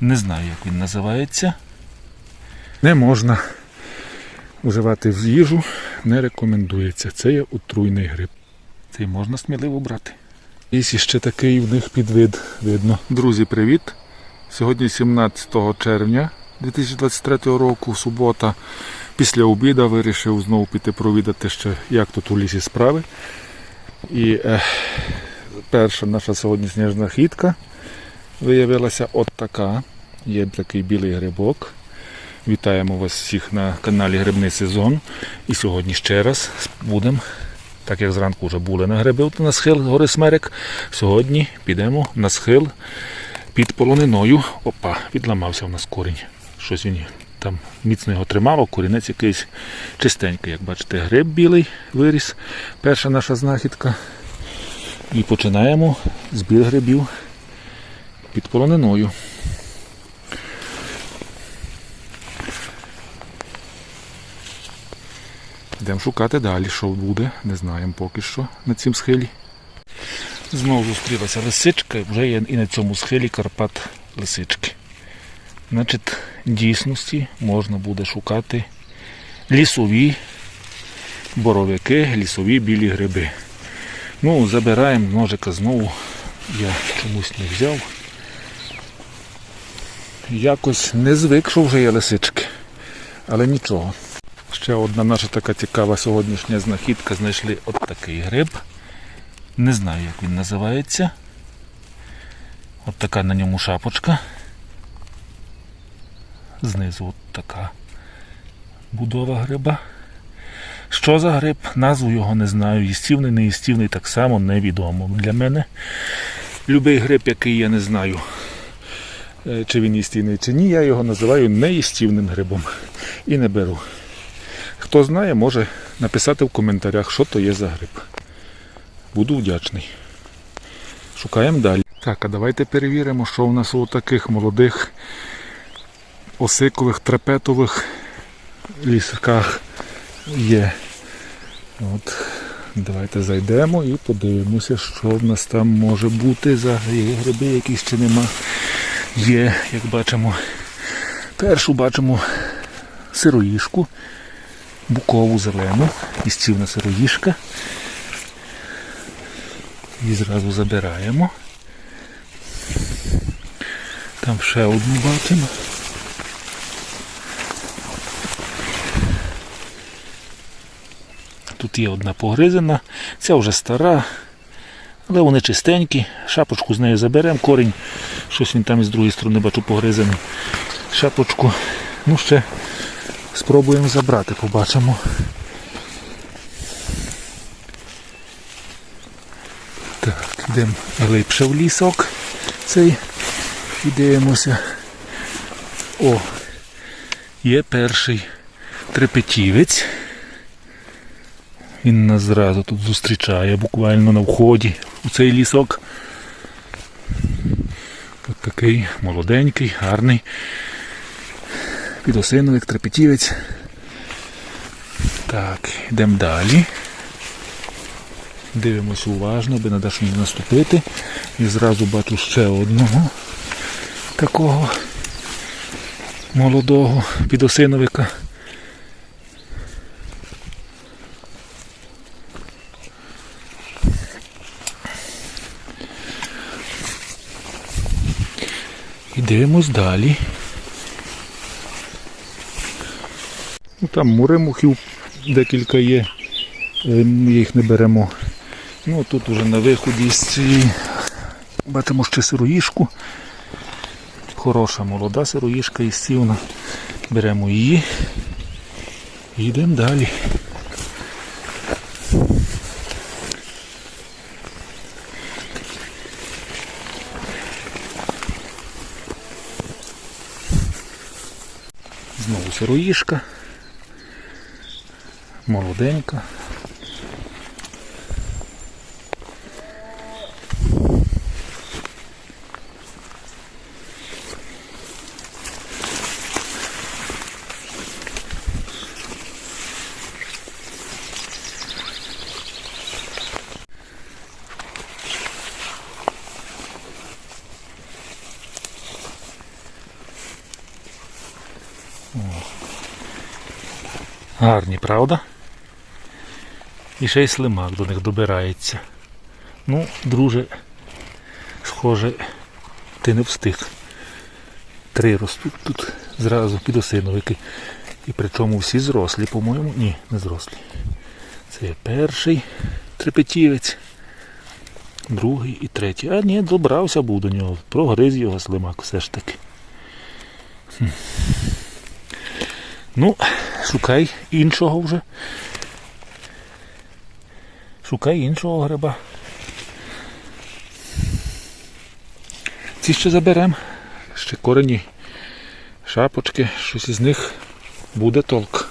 Не знаю, як він називається. Не можна вживати в їжу, не рекомендується. Це є отруйний гриб. Цей можна сміливо брати. І ще такий в них підвид видно. Друзі, привіт! Сьогодні 17 червня 2023 року, субота. Після обіду вирішив знову піти провідати ще, як тут у лісі справи. І е, перша наша сьогоднішня знахідка виявилася от така. Є такий білий грибок. Вітаємо вас всіх на каналі Грибний сезон. І сьогодні ще раз будемо, так як зранку вже були на гриби на схил гори Смерек. Сьогодні підемо на схил під полониною. Опа, відламався в нас корінь. Щось він там міцно його тримав, корінець якийсь чистенький. Як бачите, гриб білий виріс. Перша наша знахідка. І починаємо збір грибів під полониною. Йдемо шукати далі, що буде, не знаємо поки що на цім схилі. Знову зустрілася лисичка, вже є і на цьому схилі Карпат лисички. Значить, дійсності можна буде шукати лісові боровики, лісові білі гриби. Ну, забираємо ножика знову. Я чомусь не взяв. Якось не звик, що вже є лисички. Але нічого. Ще одна наша така цікава сьогоднішня знахідка знайшли от такий гриб. Не знаю, як він називається. От така на ньому шапочка. Знизу от така будова гриба. Що за гриб? Назву його не знаю. Їстівний, не їстівний, так само невідомо для мене. Любий гриб, який я не знаю, Чи він їстівний, чи ні, я його називаю неїстівним грибом і не беру. Хто знає, може написати в коментарях, що то є за гриб. Буду вдячний. Шукаємо далі. Так, а давайте перевіримо, що в нас у таких молодих осикових трапетових лісках є. От, давайте зайдемо і подивимося, що в нас там може бути за гриби, які ще нема. Є, як бачимо, першу бачимо сироїшку, букову зелену, істівна сироїшка. І зразу забираємо. Там ще одну бачимо. Тут є одна погризена, ця вже стара, але вони чистенькі. Шапочку з нею заберемо, корінь, щось він там із другої сторони бачу погризений. Шапочку. Ну ще спробуємо забрати, побачимо. Так, йдемо глибше в лісок цей і дивимося. О, є перший трепетівець. Він нас зразу тут зустрічає, буквально на вході у цей лісок. От такий молоденький, гарний. Підосиновик, трепетівець. Так, йдемо далі. Дивимося уважно, аби не даш мені наступити. І зразу бачу ще одного такого молодого підосиновика. І дивимось далі. Ну, Там муримухів декілька є, е, ми їх не беремо. Ну тут уже на виході з цієї бачимо ще сироїшку. Хороша молода сироїшка із сівна. Беремо її і йдемо далі. Знову сироїшка. Молоденька. Гарні, правда? І ще й слимак до них добирається. Ну, друже, схоже, ти не встиг. Три ростуть тут зразу підосиновики. І причому всі зрослі, по-моєму. Ні, не зрослі. Це перший трепетівець, другий і третій. А ні, добрався був до нього. Прогриз його слимак все ж таки. Ну, шукай іншого вже. Шукай іншого гриба. Ці ще заберемо. Ще корені, шапочки, щось із них буде толк.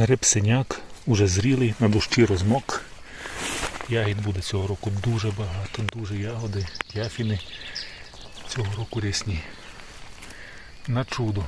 Гриб синяк уже зрілий, на дощі розмок. Ягід буде цього року дуже багато, дуже ягоди, яфіни цього року рясні. На чудо.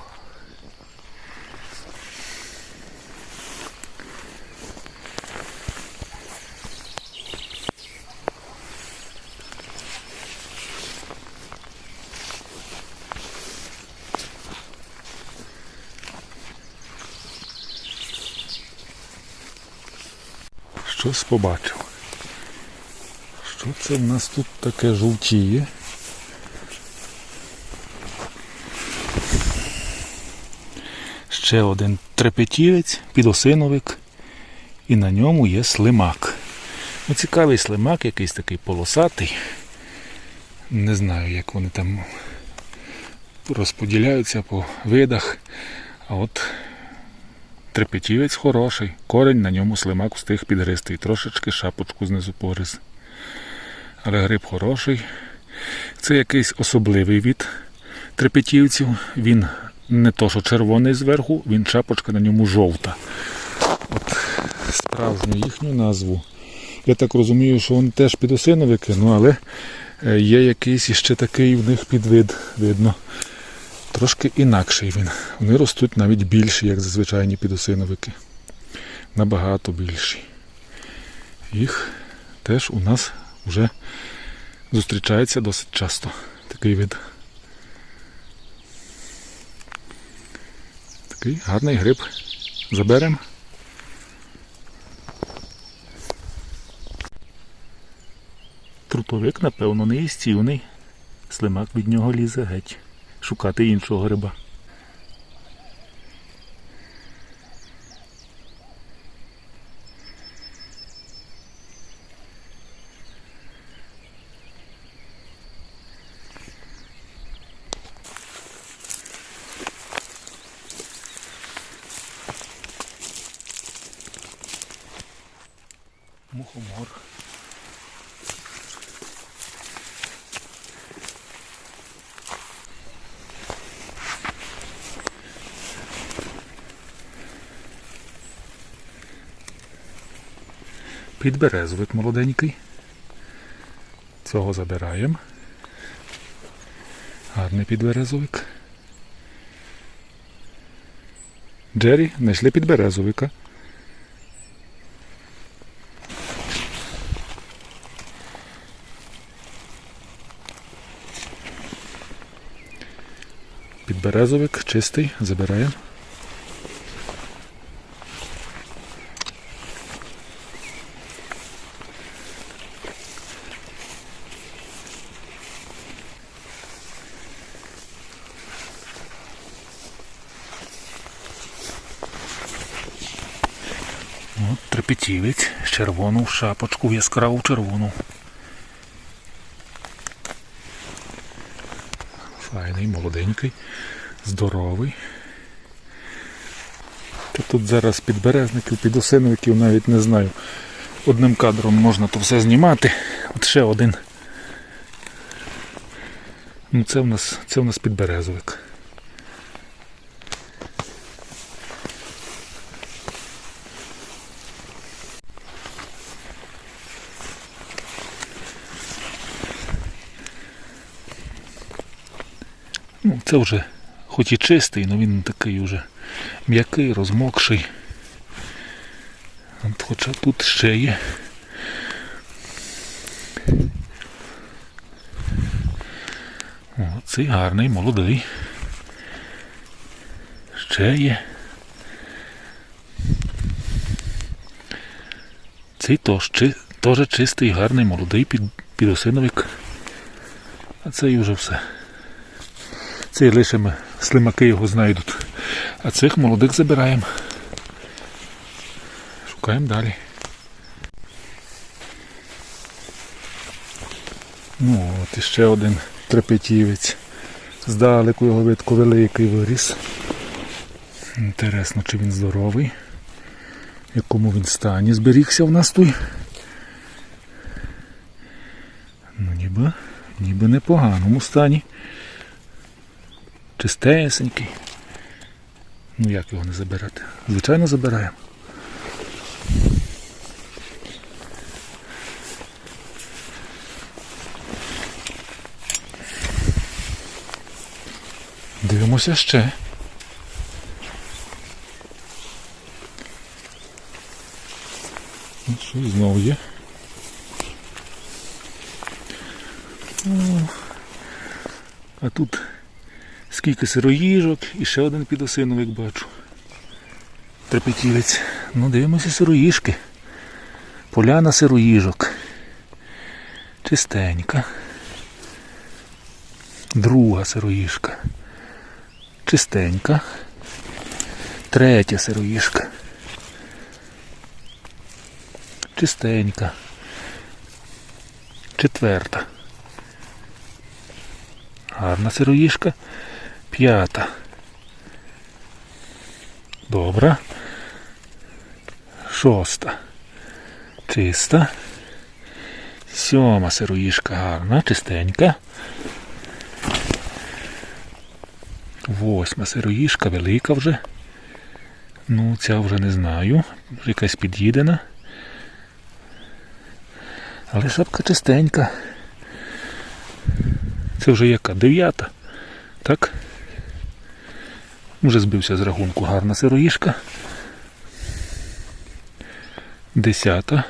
Побачив. Що це в нас тут таке жовтіє? Ще один трепетівець, підосиновик, і на ньому є слимак. Ну, цікавий слимак, якийсь такий полосатий. Не знаю, як вони там розподіляються по видах. А от трепетівець хороший, корень на ньому слимак встиг підгризти і трошечки шапочку знизу погриз. Але гриб хороший. Це якийсь особливий від трепетівців. Він не то, що червоний зверху, він шапочка на ньому жовта. От справжню їхню назву. Я так розумію, що вони теж підосиновики, ну але е, є якийсь іще такий в них підвид, видно. Трошки інакший він. Вони ростуть навіть більші, як зазвичайні підосиновики. Набагато більші. Їх теж у нас вже зустрічається досить часто. Такий вид. Такий гарний гриб. Заберемо. Труповик, напевно, не їстівний. Слимак від нього лізе геть. Шукати іншого гриба. Підберезовик молоденький. Цього забираємо. Гарний підберезовик. Джері, знайшли підберезовика. Підберезовик чистий, забираємо. От трепетівець, червону шапочку, яскраву червону. Файний, молоденький, здоровий. Та тут зараз підберезників, підосиновиків навіть не знаю. Одним кадром можна то все знімати. От ще один. Ну це в нас, це в нас підберезовик. Ну, це вже хоч і чистий, але він такий вже м'який, розмокший. От, хоча тут ще є. О, цей гарний, молодий. Ще є. Цей теж, теж чистий, гарний, молодий під, підосиновик. А цей вже все. Цей лише слимаки його знайдуть. А цих молодих забираємо. Шукаємо далі. Ну, от іще один трепетівець. Здалеку його видко великий виріс. Інтересно, чи він здоровий. В якому він стані зберігся в нас тут. Ну, ніби, ніби непоганому стані. Чистесенький. Ну як його не забирати? Звичайно забираємо. Дивимося ще. Ну, що знову є. А тут скільки сироїжок і ще один підосиновик бачу. Трепетілець. Ну, дивимося сироїжки. Поляна сироїжок. Чистенька. Друга сироїжка. Чистенька. Третя сироїжка. Чистенька. Четверта. Гарна сироїжка. П'ята. Добра. Шоста. Чиста. Сьома сироїжка гарна, чистенька. Восьма сироїжка велика вже. Ну, ця вже не знаю. Якась під'їдена. Але шапка чистенька. Це вже яка? Дев'ята. Так? Вже збився з рахунку гарна сироїшка. Десята.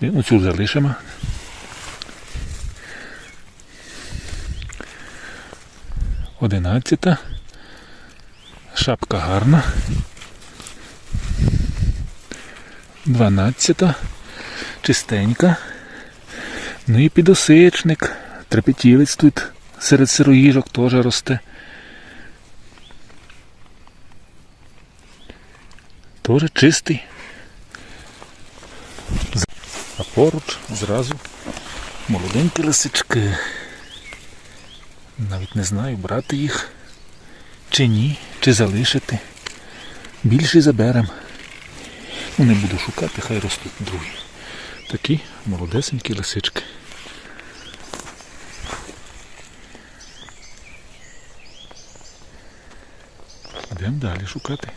Ну, цю залишимо. Одинадцята. Шапка гарна. Дванадцята. Чистенька. Ну і підосичник. Трепетілець тут серед сироїжок теж росте. Теж чистий. А поруч зразу молоденькі лисички. Навіть не знаю, брати їх чи ні, чи залишити. Більше заберем. Ну, не буду шукати, хай ростуть другі. Такі молодесенькі лисички. Йдемо далі шукати.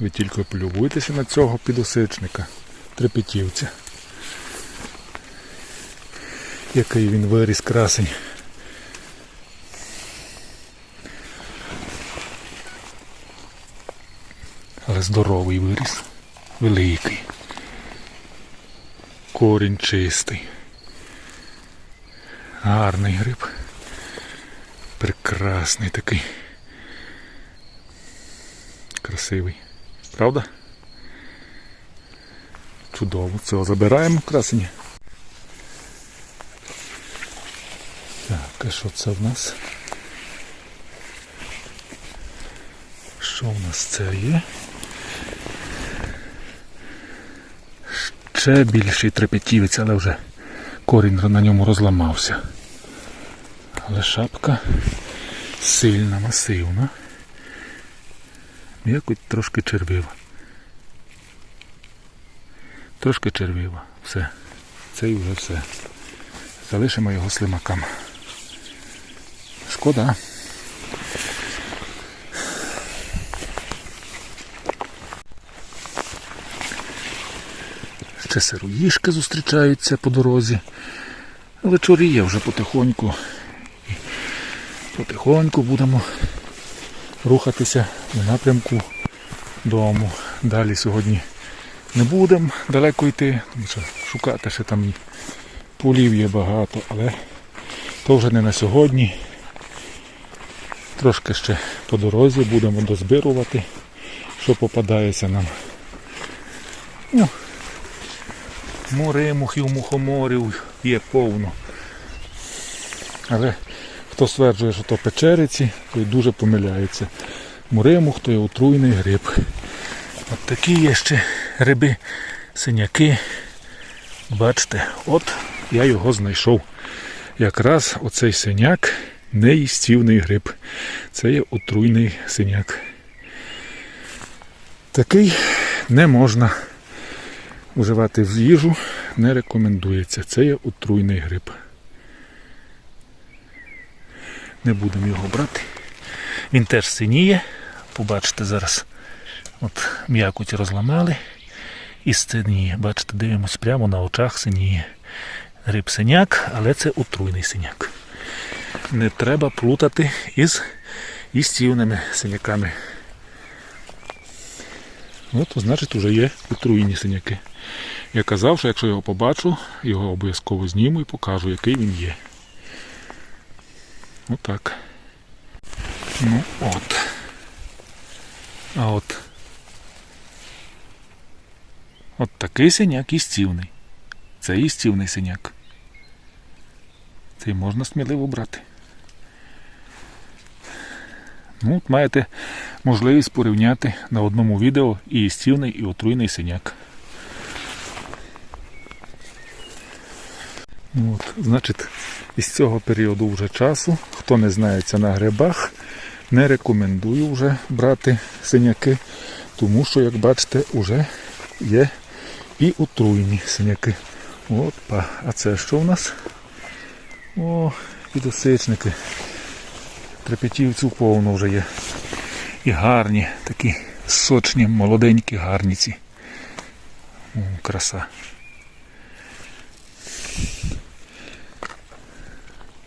Ви тільки полюбуйтеся на цього підосичника, трепетівця. Який він виріс красень. Але здоровий виріс. Великий. Корінь чистий. Гарний гриб. Прекрасний такий. Красивий. Правда? Чудово. Цього забираємо красені. Так, а що це в нас? Що в нас це є? Ще більший трепетівець, але вже корінь на ньому розламався. Але шапка сильна, масивна. Якось трошки червива. Трошки червива. Все. Це і вже все. Залишимо його слимакам. Шкода. Ще сироїшки зустрічаються по дорозі. Але чоріє вже потихоньку. Потихоньку будемо рухатися в напрямку дому. Далі сьогодні не будемо далеко йти, тому що шукати ще там полів є багато, але то вже не на сьогодні. Трошки ще по дорозі будемо дозбирувати, що попадається нам. Ну, Моримухів, мухоморів є повно. Але хто стверджує, що то печериці, той дуже помиляється. Муримух то є отруйний гриб. От такі є ще гриби, синяки. Бачите, от я його знайшов. Якраз оцей синяк неїстівний гриб. Це є отруйний синяк. Такий не можна вживати в їжу, не рекомендується. Це є отруйний гриб. Не будемо його брати. Він теж синіє. Побачите зараз. От м'якоть розламали і синіє. Бачите, дивимось прямо на очах синіє. Гриб синяк, але це отруйний синяк. Не треба плутати із їстівними синяками. От, значить, вже є отруєні синяки. Я казав, що якщо його побачу, його обов'язково зніму і покажу, який він є. Отак. Ну от. А от. От такий синяк їстівний. Це їстівний синяк. Цей можна сміливо брати. Ну, от маєте можливість порівняти на одному відео і їстівний, і отруйний синяк. Ну, От, значить, із цього періоду вже часу, хто не знається на грибах, не рекомендую вже брати синяки, тому що, як бачите, вже є і отруйні синяки. Опа, а це що в нас? О, підосичники. Трепетівців повно вже є. І гарні, такі сочні, молоденькі гарніці. О, краса.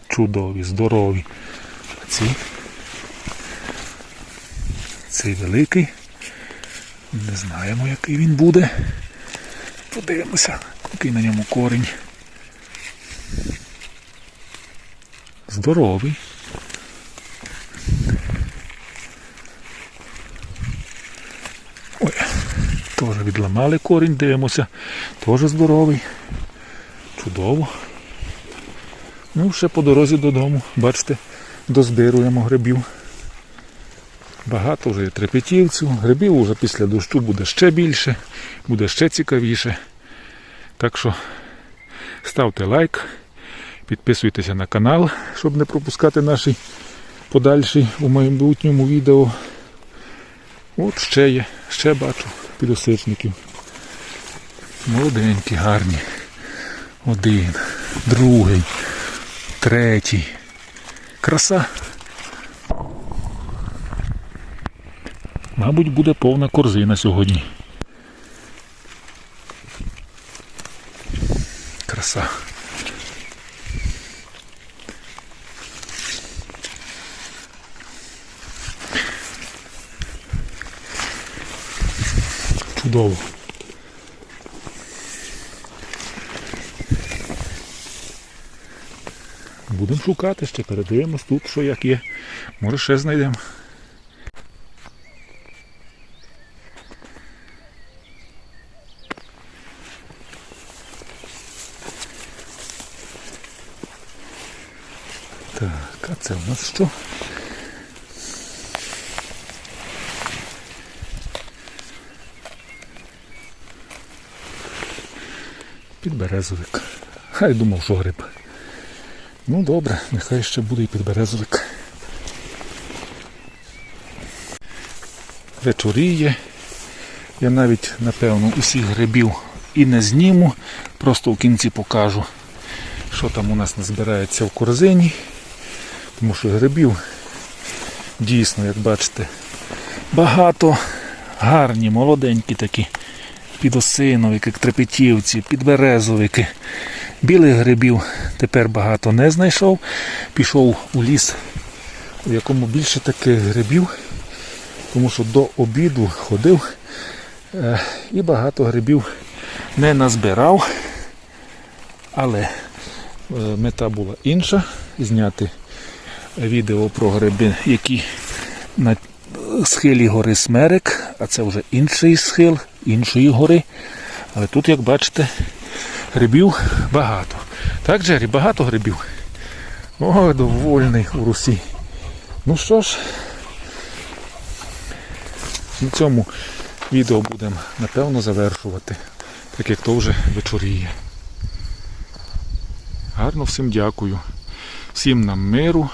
Чудові, здорові. Ці. Цей великий. Не знаємо, який він буде. Подивимося, який на ньому корінь. Здоровий. Ой, теж відламали корінь, дивимося. Теж здоровий. Чудово. Ну, ще по дорозі додому, бачите, дозбируємо грибів. Багато вже трепетівців. Грибів вже після дощу буде ще більше, буде ще цікавіше. Так що ставте лайк, підписуйтеся на канал, щоб не пропускати наші подальші у майбутньому відео. От ще є, ще бачу підосичників. Молоденькі, гарні. Один, другий, третій. Краса. Мабуть, буде повна корзина сьогодні. Краса. Чудово. Будемо шукати ще, передивимось тут, що як є. Може ще знайдемо. Так, а це у нас що? Підберезовик. Хай думав, що гриб. Ну добре, нехай ще буде і підберезовик. Вечоріє. Я навіть, напевно, усіх грибів і не зніму, просто в кінці покажу, що там у нас назбирається в корзині. Тому що грибів дійсно, як бачите, багато гарні, молоденькі такі підосиновики, трепетівці, підберезовики. Білих грибів тепер багато не знайшов. Пішов у ліс, у якому більше таких грибів, тому що до обіду ходив, Е, І багато грибів не назбирав, але е, мета була інша зняти відео про гриби, які на схилі гори Смерек, а це вже інший схил, іншої гори. Але тут, як бачите, грибів багато. Так, Джері, багато грибів. О, довольний у Русі. Ну що ж, на цьому відео будемо напевно завершувати, так як то вже вечоріє. Гарно всім дякую. Всім нам миру,